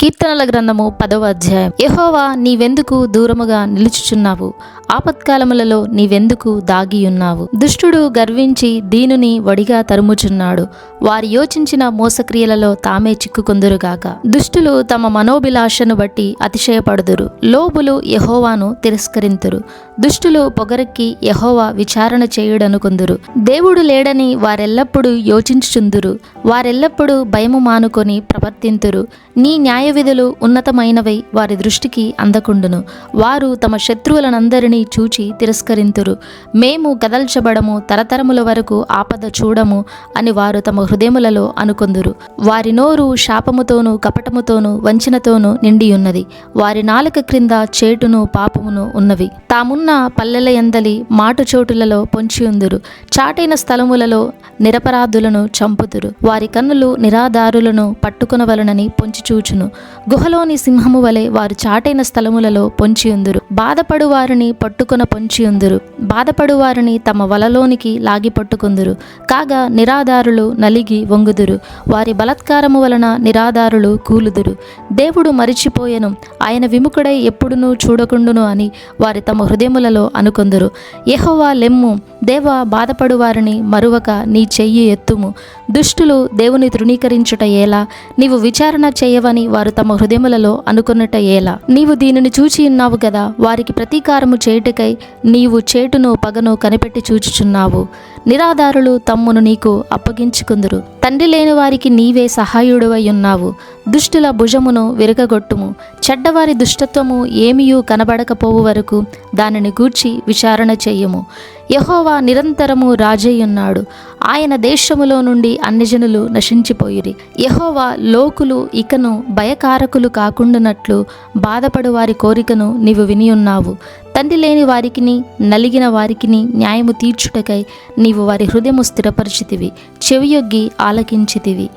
కీర్తనల గ్రంథము పదవ అధ్యాయం. యహోవా నీవెందుకు దూరముగా నిలుచుచున్నావు? ఆపత్కాలములలో నీవెందుకు దాగియున్నావు దుష్టుడు గర్వించి దీనుని వడిగా తరుముచున్నాడు. వారి యోచించిన మోసక్రియలలో తామే చిక్కుకొందురుగాక. దుష్టులు తమ మనోభిలాషను బట్టి అతిశయపడుదురు. లోబులు యహోవాను తిరస్కరింతురు. దుష్టులు పొగరక్కి యహోవా విచారణ చేయుడనుకొందురు. దేవుడు లేడని వారెల్లప్పుడూ యోచించుచుందురు. వారెల్లప్పుడూ భయము మానుకొని ప్రవర్తింతురు. నీ న్యాయ విధులు ఉన్నతమైనవై వారి దృష్టికి అందకుండును. వారు తమ శత్రువులనందరినీ చూచి తిరస్కరింతురు. మేము కదల్చబడము తరతరముల వరకు ఆపద చూడము అని వారు తమ హృదయములలో అనుకొందురు. వారి నోరు శాపముతోనూ కపటముతోనూ వంచనతోనూ నిండియున్నది. వారి నాలుక క్రింద చేటును పాపమును ఉన్నవి. తామున్న పల్లెల ఎందలి మాటు చోటులలో పొంచియుందురు. చాటైన స్థలములలో నిరపరాధులను చంపుతురు. వారి కన్నులు నిరాధారులను పట్టుకొనవలనని పొంచి చూచును గుహలోని సింహము వలె వారు చాటైన స్థలములలో పొంచియుందురు. బాధపడువారిని పట్టుకొన పొంచియుందురు బాధపడువారిని తమ వలలోనికి లాగి పట్టుకుందురు. కాగా నిరాధారులు నలిగి వంగుదురు. వారి బలత్కారము వలన నిరాధారులు కూలుదురు. దేవుడు మరిచిపోయెను. ఆయన విముఖుడై ఎప్పుడునూ చూడకుండును అని వారి తమ హృదయములలో అనుకొందురు. యహోవా లెమ్ము. దేవా బాధపడువారిని మరువక నీ చెయ్యి ఎత్తుము. దుష్టులు దేవుని తృణీకరించుట ఏలా? నీవు విచారణ చేయవని వారు తమ హృదయములలో అనుకున్నట ఏలా? నీవు దీనిని చూచి ఉన్నావు కదా వారికి ప్రతీకారము చేయుటకై నీవు చేటును పగను కనిపెట్టి చూచుచున్నావు. నిరాధారులు తమ్మును నీకు అప్పగించుకుందురు. తండ్రి లేని వారికి నీవే సహాయుడవై ఉన్నావు. దుష్టుల భుజమును విరగగొట్టుము. చెడ్డవారి దుష్టత్వము ఏమియూ కనబడకపోవు వరకు దానిని గూర్చి విచారణ చెయ్యము యహోవా నిరంతరము రాజయ్యున్నాడు. ఆయన దేశములో నుండి అన్యజనులు నశించిపోయిరి. యహోవా లోకులు ఇకను భయకారకులు కాకుండానట్లు బాధపడు వారి కోరికను నీవు వినియున్నావు. తండ్రి లేని వారికిని నలిగిన వారికిని న్యాయము తీర్చుటకై నీవు వారి హృదయము స్థిరపరిచితివి చెవియొగ్గి ఆలకించితివి.